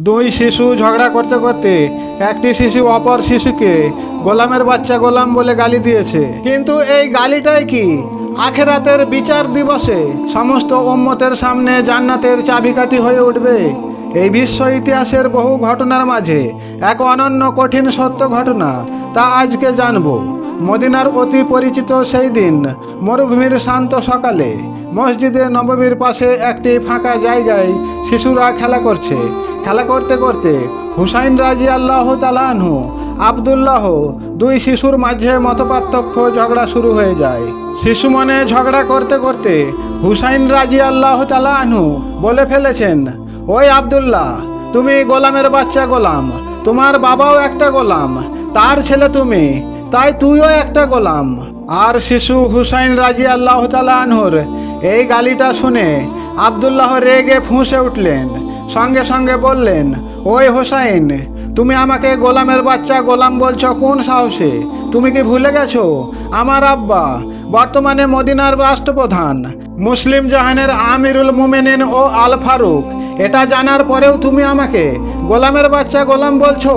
দুই শিশু ঝগড়া করতে করতে একটি শিশু অপর শিশুকে গোলামের বাচ্চা গোলাম বলে গালি দিয়েছে। কিন্তু এই গালিটাই কি? আখেরাতের বিচার দিবসে সমস্ত উম্মতের সামনে জান্নাতের চাবিকাঠি হয়ে উঠবে। এই বিশ্ব ইতিহাসের বহু ঘটনার মাঝে এক অনন্য কঠিন সত্য ঘটনা তা আজকে জানব। মদিনার অতি পরিচিত সেই দিন মরুভূমির শান্ত সকালে মসজিদে নবমীর পাশে একটি ফাঁকা জায়গায় শিশুরা খেলা করছে। খেলা করতে করতে হুসাইন রাজি আল্লাহ তালানহু আবদুল্লাহ দুই শিশুর মাঝে মতপার্থক্য ঝগড়া শুরু হয়ে যায়। শিশু মনে ঝগড়া করতে করতে হুসাইন রাজি আল্লাহ তালানহু বলে ফেলেছেন, ওই আবদুল্লাহ, তুমি গোলামের বাচ্চা গোলাম, তোমার বাবাও একটা গোলাম, তার ছেলে তুমি তাই তুইও একটা গোলাম। আর শিশু হুসাইন রাজি আল্লাহ আনহুর এই গালিটা শুনে আবদুল্লাহ রেগে ফুঁসে উঠলেন। সঙ্গে সঙ্গে বললেন, ওই হোসাইন, তুমি আমাকে গোলামের বাচ্চা গোলাম বলছো কোন সাহসে? তুমি কি ভুলে গেছো? আমার আব্বা বর্তমানে মদিনার রাষ্ট্রপ্রধান। মুসলিম জাহানের আমিরুল মুমেনিন ও আল ফারুক, এটা জানার পরেও তুমি আমাকে গোলামের বাচ্চা গোলাম বলছো?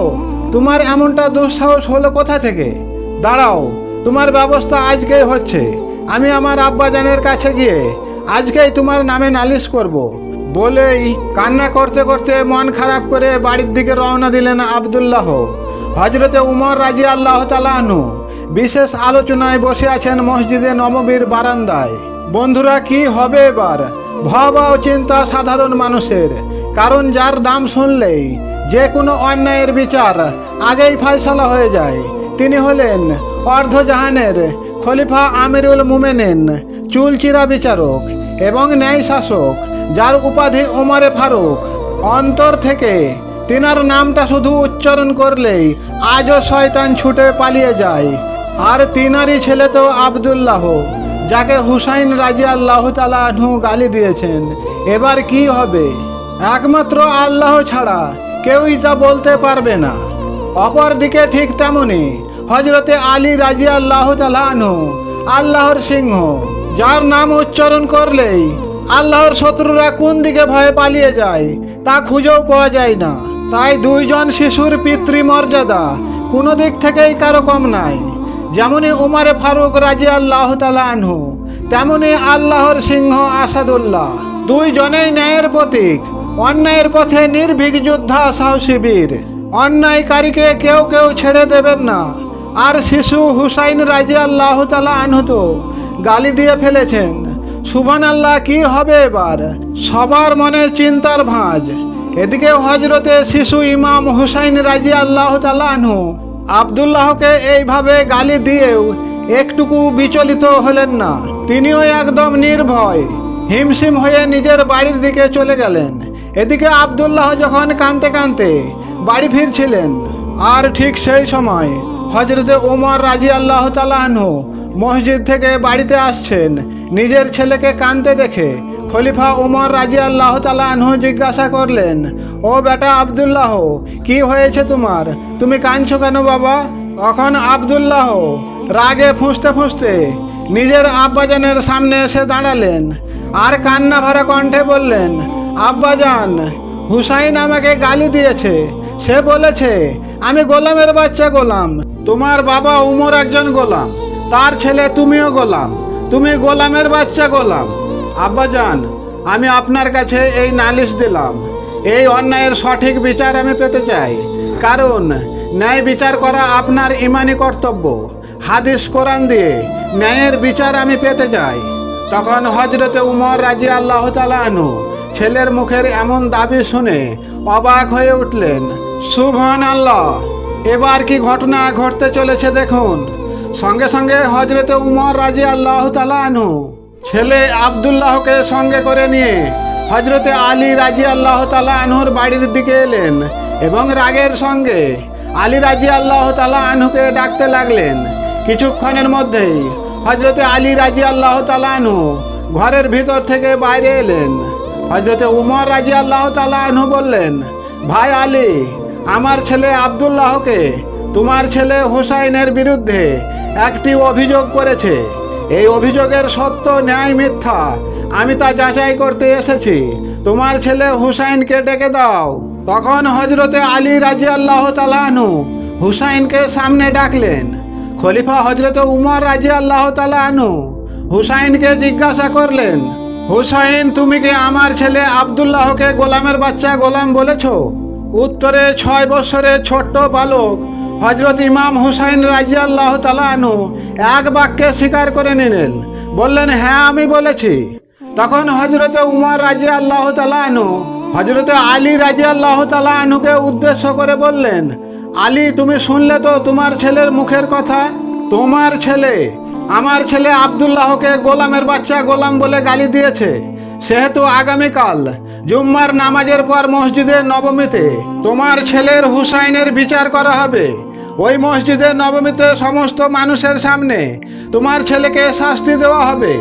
তোমার এমনটা দুঃসাহস হলো কোথা থেকে? দাঁড়াও, তোমার ব্যবস্থা আজকেই হচ্ছে। আমি আমার আব্বাজানের কাছে গিয়ে আজকেই তোমার নামে নালিশ করব। বলেই কান্না করতে করতে মন খারাপ করে বাড়ির দিকে রওনা দিলেন আবদুল্লাহ। হজরতে উমর রাজি আল্লাহ তালাহনু বিশেষ আলোচনায় বসে আছেন মসজিদে নববীর বারান্দায়। বন্ধুরা, কি হবে এবার? ভয়াবহ চিন্তা সাধারণ মানুষের। কারণ যার নাম শুনলেই যে কোনো অন্যায়ের বিচার আগেই ফয়সালা হয়ে যায়। তিনি হলেন অর্ধজাহানের খলিফা আমিরুল মুমেনিন, চুলচিরা বিচারক এবং ন্যায় শাসক, যার উপাধি ওমরে ফারুক। অন্তর থেকে তিনার নামটা শুধু উচ্চারণ করলেই আজও শয়তান ছুটে পালিয়ে যায়। আর তিনারই ছেলে তো আবদুল্লাহ, যাকে হুসাইন রাজি আল্লাহ তালাহু গালি দিয়েছেন। এবার কি হবে? একমাত্র আল্লাহ ছাড়া কেউই তা বলতে পারবে না। অপর দিকে ঠিক তেমনি হজরতে আলী রাজি আল্লাহ তালাহু আল্লাহর সিংহ, যার নাম উচ্চারণ করলেই আল্লাহর শত্রুরা কোন দিকে ভয়ে পালিয়ে যায় তা খুঁজেও পাওয়া যায় না। তাই দুইজন শিশুর পিতৃমর্যাদা কোনো দিক থেকেই কারও কম নাই। যেমনই উমারে ফারুক রাজি আল্লাহ আনহু তেমনি আল্লাহর সিংহ আসাদুল্লাহ। দুইজনেই ন্যায়ের প্রতীক, অন্যায়ের পথে নির্ভীক যোদ্ধা, সাহসী বীর। অন্যায়কারীকে কেউ কেউ ছেড়ে দেবেন না। আর শিশু হুসাইন রাজি আল্লাহ তালা আনহু তো গালি দিয়ে ফেলেছেন। সুবান আল্লাহ কি হবে এবার? সবার মনে চিন্তার ভাঁজ। এদিকে হজরতে শিশু ইমাম হুসাইন রাজি আল্লাহ তালানহু আবদুল্লাহকে এইভাবে গালি দিয়েও একটুকু বিচলিত হলেন না। তিনিও একদম নির্ভয়, হিমশিম হয়ে নিজের বাড়ির দিকে চলে গেলেন। এদিকে আবদুল্লাহ যখন কানতে কানতে বাড়ি ফিরছিলেন, আর ঠিক সেই সময় হজরতে ওমর রাজি আল্লাহ তালাহু মসজিদ থেকে বাড়িতে আসছেন। নিজের ছেলেকে কানতে দেখে খলিফা উমর রাজি আল্লাহ তালাহু জিজ্ঞাসা করলেন, ও বেটা আবদুল্লাহ, কি হয়েছে তোমার? তুমি কাঁদছো কেন বাবা? তখন আবদুল্লাহ রাগে ফুঁসতে ফুঁসতে নিজের আব্বাজানের সামনে এসে দাঁড়ালেন। আর কান্না ভরা কণ্ঠে বললেন, আব্বাজান, হুসাইন আমাকে গালি দিয়েছে। সে বলেছে, আমি গোলামের বাচ্চা গোলাম। তোমার বাবা উমর একজন গোলাম। তার ছেলে তুমিও গোলাম। তুমি গোলামের বাচ্চা গোলাম। আব্বাজান, আমি আপনার কাছে এই নালিশ দিলাম। এই অন্যায়ের সঠিক বিচার আমি পেতে চাই। কারণ, ন্যায় বিচার করা আপনার ইমানি কর্তব্য। হাদিস কোরআন দিয়ে ন্যায়ের বিচার আমি পেতে চাই। তখন হজরতে উমর রাজি আল্লাহ তালাহনু ছেলের মুখের এমন দাবি শুনে অবাক হয়ে উঠলেন। সুবহান আল্লাহ এবার কি ঘটনা ঘটতে চলেছে দেখুন। সঙ্গে সঙ্গে হজরতে উমর রাজি আল্লাহ তালাহনু ছেলে আবদুল্লাহকে সঙ্গে করে নিয়ে হজরতে আলী রাজি আল্লাহ আনহুর বাড়ির দিকে এলেন এবং রাগের সঙ্গে আলী রাজি আল্লাহ তালা আনহুকে ডাকতে লাগলেন। কিছুক্ষণের মধ্যেই হজরতে আলী রাজি আল্লাহ তালা আনহু ঘরের ভিতর থেকে বাইরে এলেন। হজরতে উমর রাজি আল্লাহ তালা আনহু বললেন, ভাই আলী, আমার ছেলে আবদুল্লাহকে তোমার ছেলে হুসাইনের বিরুদ্ধে একটি অভিযোগ করেছে। এই অভিযোগের সত্য, ন্যায়, মিথ্যা আমি তা যাচাই করতে এসেছি। তোমার ছেলে হুসাইনকে ডেকে দাও। তখন হজরতে আলী রাজি আল্লাহ তালাহনু হুসাইনকে সামনে ডাকলেন। খলিফা হজরত উমর রাজি আল্লাহ তালাহনু হুসাইনকে জিজ্ঞাসা করলেন হুসাইন, তুমি কি আমার ছেলে আবদুল্লাহকে গোলামের বাচ্চা গোলাম বলেছ? উত্তরে, ছয় বছরের ছোট্ট বালক হজরত ইমাম হুসাইন রাজি আল্লাহ তালাহনু এক বাক্যে স্বীকার করে নিলেন। বললেন হ্যাঁ আমি বলেছি। তখন হজরতে উমর রাজি আল্লাহ তালাহনু হজরতে আলী রাজি আল্লাহ তালাহনুকে উদ্দেশ্য করে বললেন, আলী, তুমি শুনলে তো তোমার ছেলের মুখের কথা? তোমার ছেলে আমার ছেলে আবদুল্লাহকে গোলামের বাচ্চা গোলাম বলে গালি দিয়েছে। সেহেতু আগামীকাল জুম্মার নামাজের পর মসজিদে নবমীতে তোমার ছেলের হুসাইনের বিচার করা হবে। ওই মসজিদে নবমীতে সমস্ত মানুষের সামনে তোমার ছেলেকে শাস্তি দেওয়া হবে।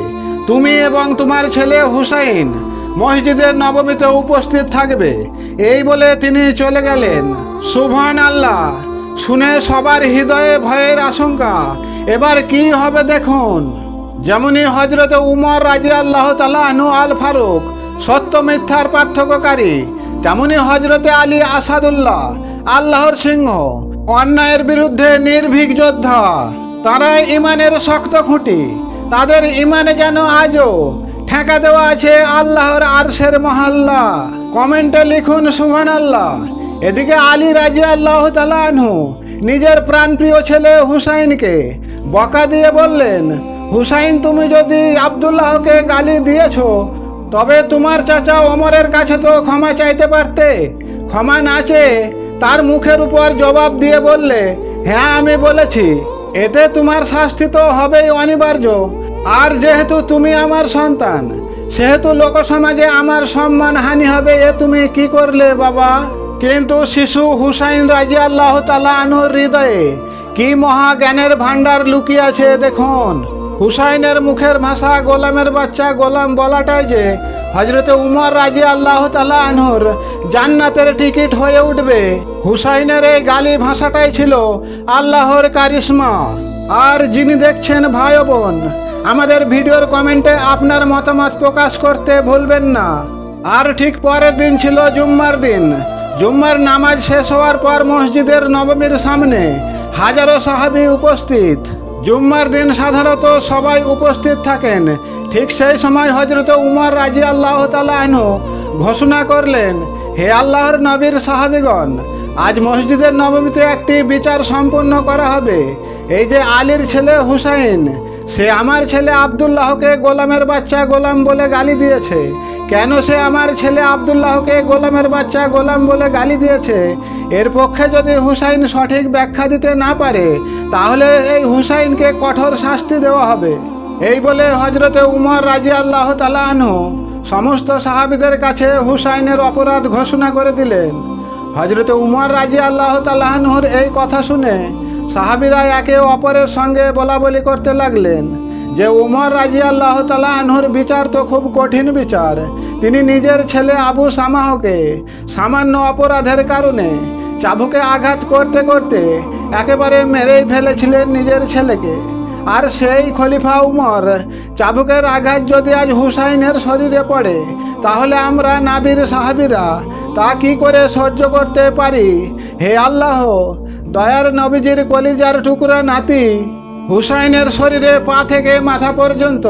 তুমি এবং তোমার ছেলে হুসাইন মসজিদের নবমীতে উপস্থিত থাকবে। এই বলে তিনি চলে গেলেন। সুবহান আল্লাহ শুনে সবার হৃদয়ে ভয়ের আশঙ্কা। এবার কি হবে দেখুন। যেমনই হজরত উমর রাজি আল্লাহ তালাহনু আল ফারুক সত্য মিথ্যার পার্থক্যকারী, তেমনি হজরতে আলী আসাদুল্লাহ, আল্লাহর সিংহ, অন্যায়ের বিরুদ্ধে নির্ভীক যোদ্ধা, তারা ইমানের শক্ত খুঁটি। তাদের ইমানে যেন আজও ঠেকা দেওয়া আছে আল্লাহর আরশের মহল্লা? কমেন্টে লিখুন সুহান আল্লাহ এদিকে আলী রাজি আল্লাহ তালানহু নিজের প্রাণপ্রিয় ছেলে হুসাইনকে বকা দিয়ে বললেন, হুসাইন, তুমি যদি আবদুল্লাহকে গালি দিয়েছ, তবে তোমার চাচা ওমরের কাছে তো ক্ষমা চাইতে পারতে। ক্ষমা না চেয়ে তার মুখের উপর জবাব দিয়ে বললে হ্যাঁ আমি বলেছি, এতে তোমার শাস্তি তো হবেই অনিবার্য। আর যেহেতু তুমি আমার সন্তান, সেহেতু লোকসমাজে আমার সম্মান হানি হবে, এ তুমি কি করলে বাবা? কিন্তু শিশু হুসাইন রাজি আল্লাহ তালা আনুর হৃদয়ে কি মহা জ্ঞানের ভাণ্ডার লুকিয়ে আছে দেখুন। হুসাইনের মুখের ভাষা গোলামের বাচ্চা গোলাম বলাটাই যে হজরতে উমর রাজি আল্লাহ তালা আনহুর জান্নাতের টিকিট হয়ে উঠবে। হুসাইনের এই গালি ভাষাটাই ছিল আল্লাহর কারিশ্মা। আর যিনি দেখছেন ভাই বোন, আমাদের ভিডিওর কমেন্টে আপনার মতামত প্রকাশ করতে ভুলবেন না। আর ঠিক পরের দিন ছিল জুম্মার দিন। জুম্মার নামাজ শেষ হওয়ার পর মসজিদের নবমীর সামনে হাজারো সাহাবি উপস্থিত। জুম্মার দিন সাধারণত সবাই উপস্থিত থাকেন। ঠিক সেই সময় হজরত উমর রাজি আল্লাহ তালু ঘোষণা করলেন, হে আল্লাহর নবীর সাহাবিগণ, আজ মসজিদের নবমীতে একটি বিচার সম্পন্ন করা হবে। এই যে আলীর ছেলে হুসাইন, সে আমার ছেলে আবদুল্লাহকে গোলামের বাচ্চা গোলাম বলে গালি দিয়েছে। কেন সে আমার ছেলে আবদুল্লাহকে গোলামের বাচ্চা গোলাম বলে গালি দিয়েছে? এর পক্ষে যদি হুসাইন সঠিক ব্যাখ্যা দিতে না পারে, তাহলে এই হুসাইনকে কঠোর শাস্তি দেওয়া হবে। এই বলে হজরতে উমর রাজি আল্লাহ তালাহনু সমস্ত সাহাবিদের কাছে হুসাইনের অপরাধ ঘোষণা করে দিলেন। হজরতে উমর রাজি আল্লাহ তালাহনুর এই কথা শুনে সাহাবিরা একে অপরের সঙ্গে বলা বলি করতে লাগলেন। যে উমর রাজি আল্লাহ তালা আনহুর বিচার তো খুব কঠিন বিচার। তিনি নিজের ছেলে আবু সামাহকে সামান্য অপরাধের কারণে চাবুকে আঘাত করতে করতে একেবারে মেরেই ফেলেছিলেন নিজের ছেলেকে। আর সেই খলিফা উমর চাবুকের আঘাত যদি আজ হুসাইনের শরীরে পড়ে, তাহলে আমরা নাবির সাহাবিরা তা কি করে সহ্য করতে পারি? হে আল্লাহ, দয়ার নবীজির কলিজার টুকরা নাতি হুসাইনের শরীরে পা থেকে মাথা পর্যন্ত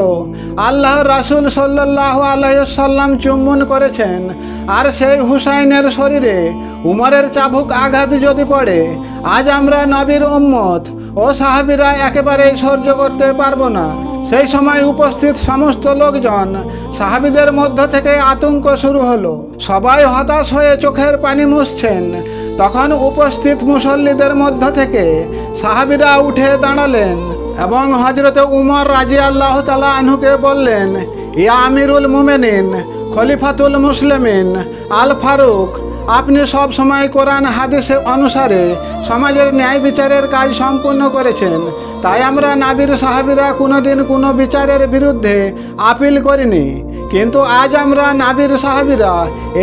আল্লাহ রাসুল সাল্লাহ আলহাম চুম্বন করেছেন। আর সেই হুসাইনের শরীরে উমরের চাবুক আঘাত যদি পড়ে, আজ আমরা নবীর উম্মত ও সাহাবিরা একেবারেই সহ্য করতে পারব না। সেই সময় উপস্থিত সমস্ত লোকজন সাহাবিদের মধ্য থেকে আতঙ্ক শুরু হলো। সবাই হতাশ হয়ে চোখের পানি মুছছেন। তখন উপস্থিত মুসল্লিদের মধ্য থেকে সাহাবিরা উঠে দাঁড়ালেন এবং হজরত উমর রাজি আল্লাহ তালা আনহুকে বললেন ইয়া আমিরুল মুমেনিন, খলিফাতুল মুসলিমিন, আল ফারুক, আপনি সব সময় কোরআন হাদিসে অনুসারে সমাজের ন্যায় বিচারের কাজ সম্পূর্ণ করেছেন। তাই আমরা নাবির সাহাবিরা কোনোদিন কোনো বিচারের বিরুদ্ধে আপিল করিনি। কিন্তু আজ আমরা নাবির সাহাবিরা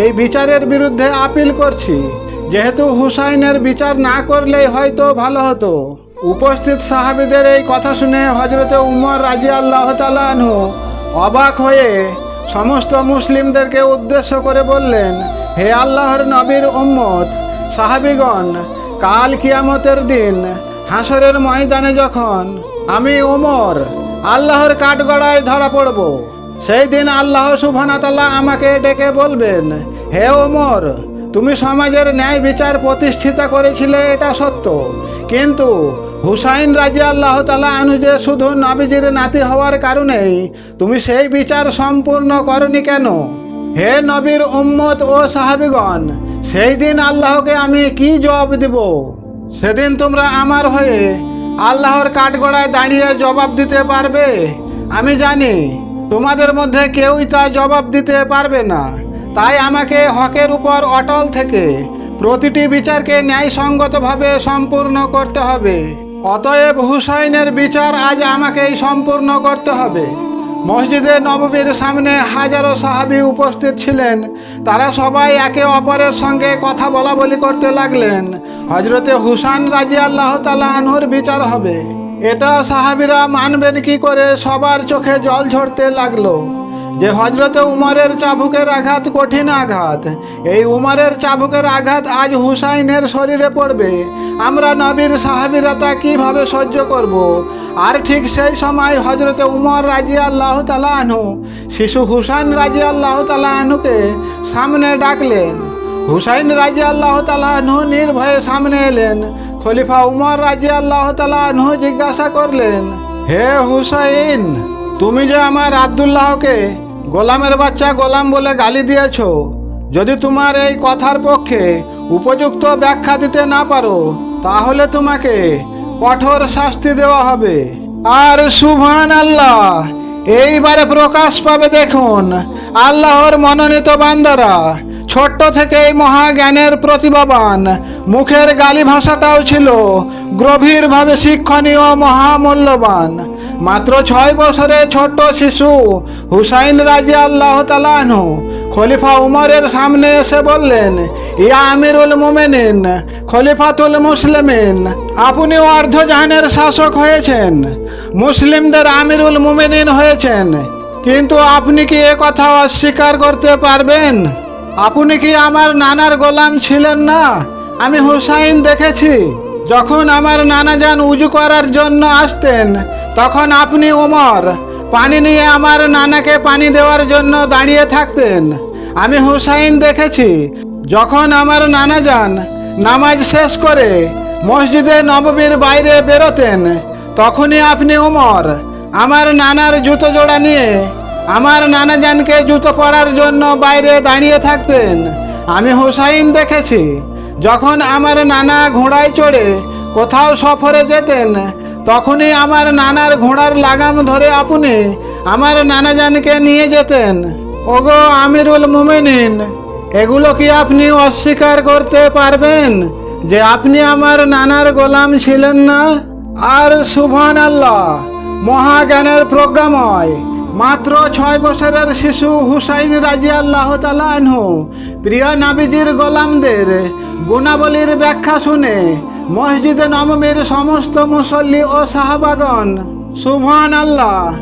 এই বিচারের বিরুদ্ধে আপিল করছি। যেহেতু হুসাইনের বিচার না করলেই হয়তো ভালো হতো। উপস্থিত সাহাবিদের এই কথা শুনে হজরতে উমর রাজি আল্লাহ তালু অবাক হয়ে সমস্ত মুসলিমদেরকে উদ্দেশ্য করে বললেন, হে আল্লাহর নবীর উম্মত, সাহাবিগণ, কাল কিয়ামতের দিন হাসরের ময়দানে যখন আমি ওমর আল্লাহর কাঠগড়ায় ধরা পড়ব, সেই দিন আল্লাহ সুবহানাতাল্লাহ আমাকে ডেকে বলবেন, হে ওমর তুমি সমাজের ন্যায় বিচার প্রতিষ্ঠিতা করেছিলে, এটা সত্য। কিন্তু হুসাইন রাজি আল্লাহ তালা যে শুধু নবীজির নাতি হওয়ার কারণেই তুমি সেই বিচার সম্পূর্ণ করনি কেন? হে নবীর উম্মত ও সাহাবিগণ, সেই দিন আল্লাহকে আমি কি জবাব দেব? সেদিন তোমরা আমার হয়ে আল্লাহর কাঠগড়ায় দাঁড়িয়ে জবাব দিতে পারবে? আমি জানি তোমাদের মধ্যে কেউই তা জবাব দিতে পারবে না। তাই আমাকে হকের উপর অটল থেকে প্রতিটি বিচারকে ন্যায়সঙ্গতভাবে সম্পূর্ণ করতে হবে। অতএব হুসাইনের বিচার আজ আমাকেই সম্পূর্ণ করতে হবে। মসজিদে নববীর সামনে হাজারো সাহাবি উপস্থিত ছিলেন। তারা সবাই একে অপরের সঙ্গে কথা বলা বলি করতে লাগলেন। হজরতে হুসান রাজি আল্লাহ তালা আনহুর বিচার হবে। এটা সাহাবিরা মানবেন কি করে সবার চোখে জল ঝরতে লাগল। যে হজরতে উমরের চাবুকের আঘাত কঠিন আঘাত, এই উমরের চাবুকের আঘাত আজ হুসাইনের শরীরে পড়বে। আমরা নবীর সাহাবিরা তা কীভাবে সহ্য করব। আর ঠিক সেই সময় হজরতে উমর রাজি আল্লাহ তালা আনহু, শিশু হুসাইন রাজি আল্লাহ তালা আনহুকে সামনে ডাকলেন। হুসাইন রাজি আল্লাহ তালা আনহু নির্ভয়ে সামনে এলেন। খলিফা উমর রাজি আল্লাহ তালা আনহু জিজ্ঞাসা করলেন, হে হুসাইন তুমি যে আমার আবদুল্লাহকে গোলামের বাচ্চা গোলাম বলে গালি দিয়েছ, যদি তোমার এই কথার পক্ষে উপযুক্ত ব্যাখ্যা দিতে না পারো, তাহলে তোমাকে কঠোর শাস্তি দেওয়া হবে। আর সুভান আল্লাহ এইবারে প্রকাশ পাবে দেখুন, আল্লাহর মনোনীত বান্দারা, ছোট্ট থেকেই মহাজ্ঞানের প্রতিভাবান, মুখের গালি ভাষাটাও ছিল গভীরভাবে শিক্ষণীয় মহামূল্যবান। মাত্র ছয় বছরে ছোট্ট শিশু, হুসাইন রাজি আল্লাহ তালানহু খলিফা উমরের সামনে এসে বললেন, ইয়া আমিরুল মোমেনিন, খলিফাতুল মুসলিমিন আপনিও অর্ধজাহানের শাসক হয়েছেন, মুসলিমদের আমিরুল মোমেনিন হয়েছেন, কিন্তু আপনি কি এ কথা অস্বীকার করতে পারবেন? আপনি কি আমার নানার গোলাম ছিলেন না? আমি হুসাইন দেখেছি, যখন আমার নানা যান উজু করার জন্য আসতেন তখন আপনি ওমর পানি নিয়ে আমার নানাকে পানি দেওয়ার জন্য দাঁড়িয়ে থাকতেন। আমি হুসাইন দেখেছি, যখন আমার নানা যান, নামাজ শেষ করে মসজিদে নববীর বাইরে বেরোতেন, তখনই আপনি ওমর আমার নানার জুতো জোড়া নিয়ে আমার নানা জানকে জুতো পরার জন্য বাইরে দাঁড়িয়ে থাকতেন। আমি হুসাইন দেখেছি, যখন আমার নানা ঘোড়ায় চড়ে কোথাও সফরে যেতেন তখনই আমার নানার ঘোড়ার লাগাম ধরে আপনি আমার নানাজানকে নিয়ে যেতেন। ওগো আমিরুল মুমিনিন, এগুলো কি আপনি অস্বীকার করতে পারবেন যে আপনি আমার নানার গোলাম ছিলেন না? আর সুবহান আল্লাহ মহাজ্ঞানের প্রজ্ঞাময়, মাত্র ছয় বছরের শিশু হুসাইন রাজি আল্লাহ আনহু, প্রিয় নাবিজির গোলামদের গুণাবলীর ব্যাখ্যা শুনে মসজিদে নবমীর সমস্ত মুসল্লি ও সাহাবাগন সুবহান আল্লাহ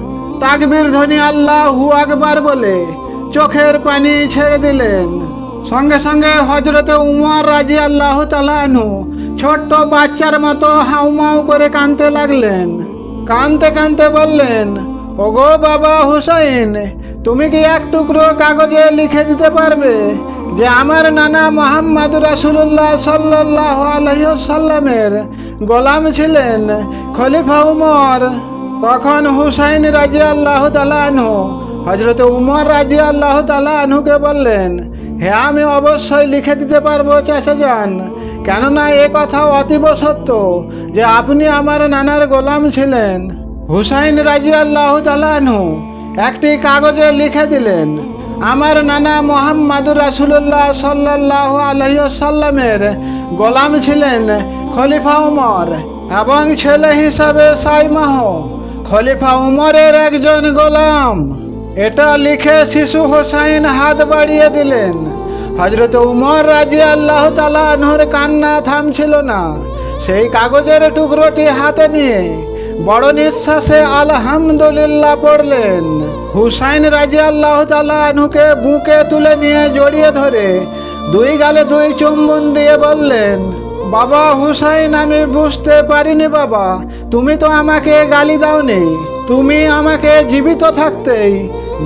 তাকবির ধ্বনি আল্লাহ হু আকবার বলে চোখের পানি ছেড়ে দিলেন। সঙ্গে সঙ্গে হজরতে উমর রাজি আল্লাহ আনহু ছোট্ট বাচ্চার মতো হাউমাউ করে কাঁদতে লাগলেন। কানতে কানতে বললেন, ওগো বাবা হুসাইন, তুমি কি এক টুকরো কাগজে লিখে দিতে পারবে? যে আমার নানা মোহাম্মদ রাসুল্লাহ সাল্লাহ আলহ্লামের গোলাম ছিলেন খলিফা উমর, তখন হুসাইন রাজি আল্লাহ তালানহু হজরত উমর রাজি আল্লাহ তালানহুকে বললেন হ্যাঁ আমি অবশ্যই লিখে দিতে পারব চাচা যান কেননা এ কথা অতীব সত্য যে আপনি আমার নানার গোলাম ছিলেন। হুসাইন রাজি আল্লাহ তালানহু একটি কাগজে লিখে দিলেন আমার নানা মোহাম্মদুর রাসুল্লাহ সাল্লাহ আলহ্লামের গোলাম ছিলেন খলিফা উমর এবং ছেলে হিসাবে সাইমাহ খলিফা উমরের একজন গোলাম। এটা লিখে শিশু হোসাইন হাত বাড়িয়ে দিলেন। হজরত উমর রাজি আল্লাহ তালাহর কান্না থামছিল না। সেই কাগজের টুকরোটি হাতে নিয়ে বড় নিঃশ্বাসে আলহামদুলিল্লাহ পড়লেন। হুসাইন রাজি আল্লাহ তালাহুকে বুকে তুলে নিয়ে জড়িয়ে ধরে দুই গালে দুই চুম্বন দিয়ে বললেন, বাবা হুসাইন, আমি বুঝতে পারিনি বাবা, তুমি তো আমাকে গালি দাওনি, তুমি আমাকে জীবিত থাকতেই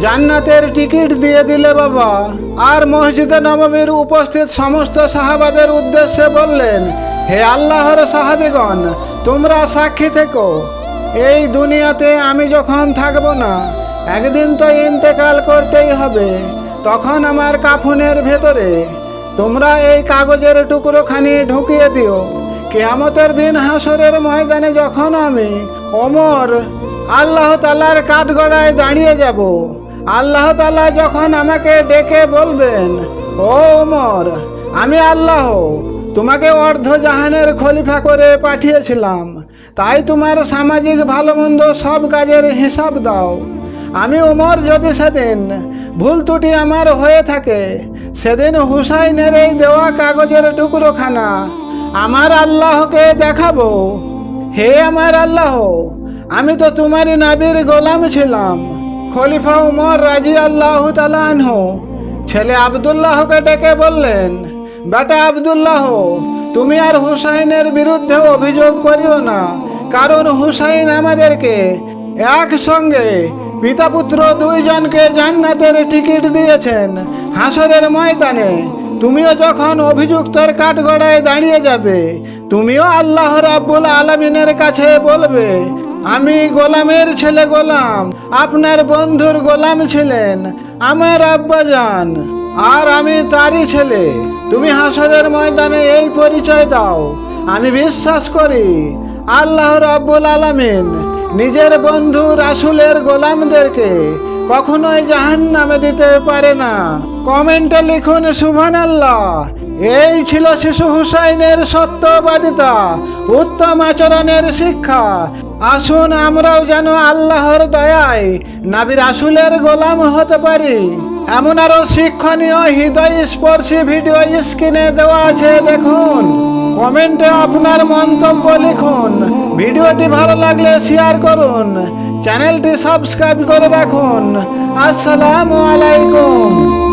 জান্নাতের টিকিট দিয়ে দিলে বাবা। আর মসজিদে নবমীর উপস্থিত সমস্ত সাহাবাদের উদ্দেশ্যে বললেন, হে আল্লাহর সাহাবিগণ, তোমরা সাক্ষী থেকো। এই দুনিয়াতে আমি যখন থাকব না, একদিন তো ইন্তেকাল করতেই হবে। তখন আমার কাফনের ভেতরে তোমরা এই কাগজের টুকরোখানি ঢুকিয়ে দিও। কেয়ামতের দিন হাসরের ময়দানে যখন আমি ওমর আল্লাহ তালার কাঠগড়ায় দাঁড়িয়ে যাব, আল্লাহ তালা যখন আমাকে ডেকে বলবেন, ও ওমর, আমি আল্লাহ, তোমাকে অর্ধ জাহানের খলিফা করে পাঠিয়েছিলাম। তাই তোমার সামাজিক ভালো মন্দ সব কাজের হিসাব দাও। আমি ওমর যদি সেদিন ভুল ত্রুটি আমার হয়ে থাকে, সেদিন হুসাইনের এই দেওয়া কাগজের টুকরোখানা আমার আল্লাহকে দেখাবো। হে আমার আল্লাহ, আমি তো তোমারই নাবির গোলাম ছিলাম। খলিফা উমর রাজি আল্লাহ তালাহ ছেলে আবদুল্লাহকে ডেকে বললেন, বেটা আবদুল্লাহ তুমি আর হুসাইনের বিরুদ্ধে অভিযোগ করিও না। কারণ হুসাইন আমাদেরকে একসঙ্গে পিতা পুত্র দুইজনকে জান্নাতের টিকিট দিয়েছেন হাসরের ময়দানে। তুমিও যখন অভিযুক্তের কাঠগড়ায় দাঁড়িয়ে যাবে, তুমিও আল্লাহ রাব্বুল আলমিনের কাছে বলবে, আমি গোলামের ছেলে গোলাম, আপনার বন্ধুর গোলাম ছিলেন আমার আব্বাজান, আর আমি তারই ছেলে। তুমি হাসরের ময়দানে এই পরিচয় দাও। আমি বিশ্বাস করি আল্লাহ রাব্বুল আলামিন নিজের বন্ধু রাসুলের গোলামদেরকে কখনোই জাহান নামে দিতে পারে না। কমেন্টে লিখুন সুভান আল্লাহ এই ছিল শিশু হুসাইনের সত্যবাদিতা, উত্তম আচরণের শিক্ষা। আসুন আমরাও যেন আল্লাহর দয়ায় নাবি রাসুলের গোলাম হতে পারি। এমন আরও শিক্ষণীয় হৃদয় স্পর্শী ভিডিও স্ক্রিনে দেওয়া আছে, দেখুন। কমেন্টে আপনার মন্তব্য লিখুন। ভিডিওটি ভালো লাগলে শেয়ার করুন। চ্যানেলটি সাবস্ক্রাইব করে রাখুন। আসসালামু আলাইকুম।